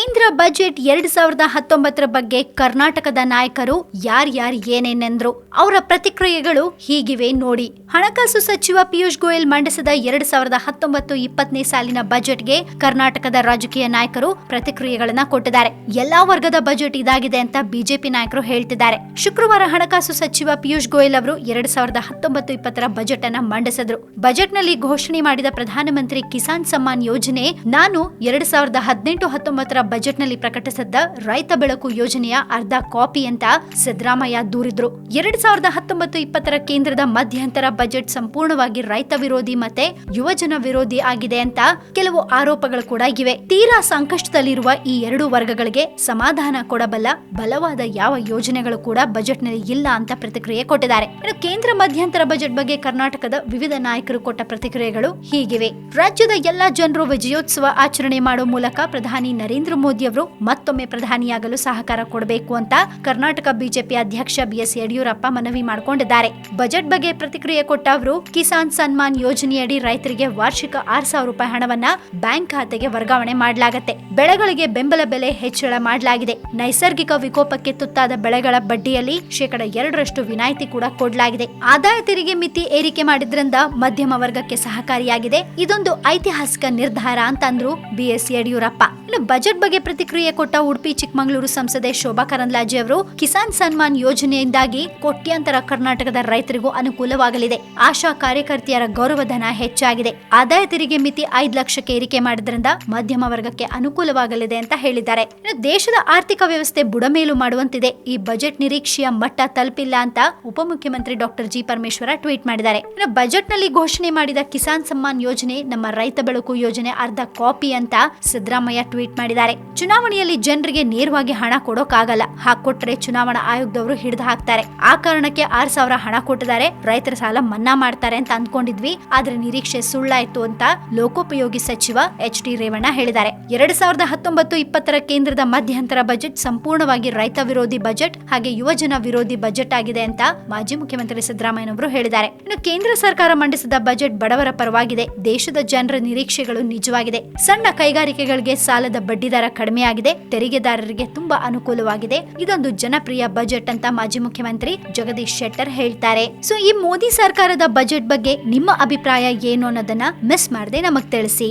ಕೇಂದ್ರ ಬಜೆಟ್ ಎರಡ್ ಸಾವಿರದ ಹತ್ತೊಂಬತ್ತರ ಬಗ್ಗೆ ಕರ್ನಾಟಕದ ನಾಯಕರು ಯಾರ್ಯಾರು ಏನೇನೆಂದ್ರು, ಅವರ ಪ್ರತಿಕ್ರಿಯೆಗಳು ಹೀಗಿವೆ ನೋಡಿ. ಹಣಕಾಸು ಸಚಿವ ಪಿಯೂಷ್ ಗೋಯಲ್ ಮಂಡಿಸಿದ ಎರಡ್ ಸಾವಿರದ ಹತ್ತೊಂಬತ್ತು ಇಪ್ಪತ್ತನೇ ಸಾಲಿನ ಬಜೆಟ್ಗೆ ಕರ್ನಾಟಕದ ರಾಜಕೀಯ ನಾಯಕರು ಪ್ರತಿಕ್ರಿಯೆಗಳನ್ನ ಕೊಟ್ಟಿದ್ದಾರೆ. ಎಲ್ಲಾ ವರ್ಗದ ಬಜೆಟ್ ಇದಾಗಿದೆ ಅಂತ ಬಿಜೆಪಿ ನಾಯಕರು ಹೇಳ್ತಿದ್ದಾರೆ. ಶುಕ್ರವಾರ ಹಣಕಾಸು ಸಚಿವ ಪಿಯೂಷ್ ಗೋಯಲ್ ಅವರು ಎರಡ್ ಸಾವಿರದ ಹತ್ತೊಂಬತ್ತು ಇಪ್ಪತ್ತರ ಬಜೆಟ್ ಅನ್ನ ಮಂಡಿಸಿದ್ರು. ಬಜೆಟ್ನಲ್ಲಿ ಘೋಷಣೆ ಮಾಡಿದ ಪ್ರಧಾನಮಂತ್ರಿ ಕಿಸಾನ್ ಸಮ್ಮಾನ್ ಯೋಜನೆ, ನಾನು ಎರಡ್ ಸಾವಿರದ ಹದಿನೆಂಟು ಹತ್ತೊಂಬತ್ತರ ಬಜೆಟ್ನಲ್ಲಿ ಪ್ರಕಟಿಸಿದ್ದ ರೈತ ಬೆಳಕು ಯೋಜನೆಯ ಅರ್ಧ ಕಾಪಿ ಅಂತ ಸಿದ್ದರಾಮಯ್ಯ ದೂರಿದ್ರು. ಎರಡ್ ಸಾವಿರದ ಹತ್ತೊಂಬತ್ತು ಇಪ್ಪತ್ತರ ಕೇಂದ್ರದ ಮಧ್ಯಂತರ ಬಜೆಟ್ ಸಂಪೂರ್ಣವಾಗಿ ರೈತ ವಿರೋಧಿ ಮತ್ತೆ ಯುವಜನ ವಿರೋಧಿ ಆಗಿದೆ ಅಂತ ಕೆಲವು ಆರೋಪಗಳು ಕೂಡ ಇವೆ. ತೀರಾ ಸಂಕಷ್ಟದಲ್ಲಿರುವ ಈ ಎರಡು ವರ್ಗಗಳಿಗೆ ಸಮಾಧಾನ ಕೊಡಬಲ್ಲ ಬಲವಾದ ಯಾವ ಯೋಜನೆಗಳು ಕೂಡ ಬಜೆಟ್ನಲ್ಲಿ ಇಲ್ಲ ಅಂತ ಪ್ರತಿಕ್ರಿಯೆ ಕೊಟ್ಟಿದ್ದಾರೆ. ಕೇಂದ್ರ ಮಧ್ಯಂತರ ಬಜೆಟ್ ಬಗ್ಗೆ ಕರ್ನಾಟಕದ ವಿವಿಧ ನಾಯಕರು ಕೊಟ್ಟ ಪ್ರತಿಕ್ರಿಯೆಗಳು ಹೀಗಿವೆ. ರಾಜ್ಯದ ಎಲ್ಲಾ ಜನರು ವಿಜಯೋತ್ಸವ ಆಚರಣೆ ಮಾಡುವ ಮೂಲಕ ಪ್ರಧಾನಿ ನರೇಂದ್ರ ಮೋದಿ ಅವರು ಮತ್ತೊಮ್ಮೆ ಪ್ರಧಾನಿಯಾಗಲು ಸಹಕಾರ ಕೊಡಬೇಕು ಅಂತ ಕರ್ನಾಟಕ ಬಿಜೆಪಿ ಅಧ್ಯಕ್ಷ ಬಿಎಸ್ ಯಡಿಯೂರಪ್ಪ ಮನವಿ ಮಾಡಿಕೊಂಡಿದ್ದಾರೆ. ಬಜೆಟ್ ಬಗ್ಗೆ ಪ್ರತಿಕ್ರಿಯೆ ಕೊಟ್ಟ ಅವರು ಕಿಸಾನ್ ಸನ್ಮಾನ್ ಯೋಜನೆಯಡಿ ರೈತರಿಗೆ ವಾರ್ಷಿಕ ಆರ್ ಸಾವಿರ ರೂಪಾಯಿ ಹಣವನ್ನ ಬ್ಯಾಂಕ್ ಖಾತೆಗೆ ವರ್ಗಾವಣೆ ಮಾಡಲಾಗುತ್ತೆ. ಬೆಳೆಗಳಿಗೆ ಬೆಂಬಲ ಬೆಲೆ ಹೆಚ್ಚಳ ಮಾಡಲಾಗಿದೆ. ನೈಸರ್ಗಿಕ ವಿಕೋಪಕ್ಕೆ ತುತ್ತಾದ ಬೆಳೆಗಳ ಬಡ್ಡಿಯಲ್ಲಿ ಶೇಕಡ ಎರಡರಷ್ಟು ವಿನಾಯಿತಿ ಕೂಡ ಕೊಡಲಾಗಿದೆ. ಆದಾಯ ತೆರಿಗೆ ಮಿತಿ ಏರಿಕೆ ಮಾಡಿದ್ರಿಂದ ಮಧ್ಯಮ ವರ್ಗಕ್ಕೆ ಸಹಕಾರಿಯಾಗಿದೆ. ಇದೊಂದು ಐತಿಹಾಸಿಕ ನಿರ್ಧಾರ ಅಂತಂದ್ರು ಬಿಎಸ್ ಯಡಿಯೂರಪ್ಪ. ಇನ್ನು ಬಜೆಟ್ ಪ್ರತಿಕ್ರಿಯೆ ಕೊಟ್ಟ ಉಡುಪಿ, ಚಿಕ್ಕಮಗಳೂರು ಸಂಸದೆ ಶೋಭಾ ಕರಂದ್ಲಾಜೆ ಅವರು, ಕಿಸಾನ್ ಸನ್ಮಾನ್ ಯೋಜನೆಯಿಂದಾಗಿ ಕೋಟ್ಯಾಂತರ ಕರ್ನಾಟಕದ ರೈತರಿಗೂ ಅನುಕೂಲವಾಗಲಿದೆ. ಆಶಾ ಕಾರ್ಯಕರ್ತೆಯರ ಗೌರವಧನ ಹೆಚ್ಚಾಗಿದೆ. ಆದಾಯ ತೆರಿಗೆ ಮಿತಿ ಐದು ಲಕ್ಷಕ್ಕೆ ಏರಿಕೆ ಮಾಡಿದ್ರಿಂದ ಮಧ್ಯಮ ವರ್ಗಕ್ಕೆ ಅನುಕೂಲವಾಗಲಿದೆ ಅಂತ ಹೇಳಿದ್ದಾರೆ. ದೇಶದ ಆರ್ಥಿಕ ವ್ಯವಸ್ಥೆ ಬುಡಮೇಲು ಮಾಡುವಂತಿದೆ. ಈ ಬಜೆಟ್ ನಿರೀಕ್ಷೆಯ ಮಟ್ಟ ತಲುಪಿಲ್ಲ ಅಂತ ಉಪಮುಖ್ಯಮಂತ್ರಿ ಡಾಕ್ಟರ್ ಜಿ ಪರಮೇಶ್ವರ ಟ್ವೀಟ್ ಮಾಡಿದ್ದಾರೆ. ಬಜೆಟ್ನಲ್ಲಿ ಘೋಷಣೆ ಮಾಡಿದ ಕಿಸಾನ್ ಸಮ್ಮಾನ್ ಯೋಜನೆ ನಮ್ಮ ರೈತ ಬೆಳಕು ಯೋಜನೆ ಅರ್ಧ ಕಾಪಿ ಅಂತ ಸಿದ್ದರಾಮಯ್ಯ ಟ್ವೀಟ್ ಮಾಡಿದ್ದಾರೆ. ಚುನಾವಣೆಯಲ್ಲಿ ಜನರಿಗೆ ನೇರವಾಗಿ ಹಣ ಕೊಡೋಕ್ಕಾಗಲ್ಲ ಹಾಕೊಟ್ರೆ ಚುನಾವಣಾ ಆಯೋಗದವರು ಹಿಡಿದು ಹಾಕ್ತಾರೆ. ಆ ಕಾರಣಕ್ಕೆ ಆರ್ ಸಾವಿರ ಹಣ ಕೊಟ್ಟಿದ್ದಾರೆ. ರೈತರ ಸಾಲ ಮನ್ನಾ ಮಾಡ್ತಾರೆ ಅಂತ ಅಂದ್ಕೊಂಡಿದ್ವಿ. ಆದ್ರೆ ನಿರೀಕ್ಷೆ ಸುಳ್ಳಾಯ್ತು ಅಂತ ಲೋಕೋಪಯೋಗಿ ಸಚಿವ ಎಚ್ ಡಿ ರೇವಣ್ಣ ಹೇಳಿದ್ದಾರೆ. ಎರಡ್ ಸಾವಿರದ ಹತ್ತೊಂಬತ್ತು ಇಪ್ಪತ್ತರ ಕೇಂದ್ರದ ಮಧ್ಯಂತರ ಬಜೆಟ್ ಸಂಪೂರ್ಣವಾಗಿ ರೈತ ವಿರೋಧಿ ಬಜೆಟ್ ಹಾಗೆ ಯುವಜನ ವಿರೋಧಿ ಬಜೆಟ್ ಆಗಿದೆ ಅಂತ ಮಾಜಿ ಮುಖ್ಯಮಂತ್ರಿ ಸಿದ್ದರಾಮಯ್ಯನವರು ಹೇಳಿದ್ದಾರೆ. ಇನ್ನು ಕೇಂದ್ರ ಸರ್ಕಾರ ಮಂಡಿಸಿದ ಬಜೆಟ್ ಬಡವರ ಪರವಾಗಿದೆ. ದೇಶದ ಜನರ ನಿರೀಕ್ಷೆಗಳು ನಿಜವಾಗಿದೆ. ಸಣ್ಣ ಕೈಗಾರಿಕೆಗಳಿಗೆ ಸಾಲದ ಬಡ್ಡಿದರ ಕಡಿಮೆಯಾಗಿದೆ. ತೆರಿಗೆದಾರರಿಗೆ ತುಂಬಾ ಅನುಕೂಲವಾಗಿದೆ. ಇದೊಂದು ಜನಪ್ರಿಯ ಬಜೆಟ್ ಅಂತ ಮಾಜಿ ಮುಖ್ಯಮಂತ್ರಿ ಜಗದೀಶ್ ಶೆಟ್ಟರ್ ಹೇಳ್ತಾರೆ. ಸೊ ಈ ಮೋದಿ ಸರ್ಕಾರದ ಬಜೆಟ್ ಬಗ್ಗೆ ನಿಮ್ಮ ಅಭಿಪ್ರಾಯ ಏನು ಅನ್ನೋದನ್ನ ಮಿಸ್ ಮಾಡದೆ ನಮಗ್ ತಿಳಿಸಿ.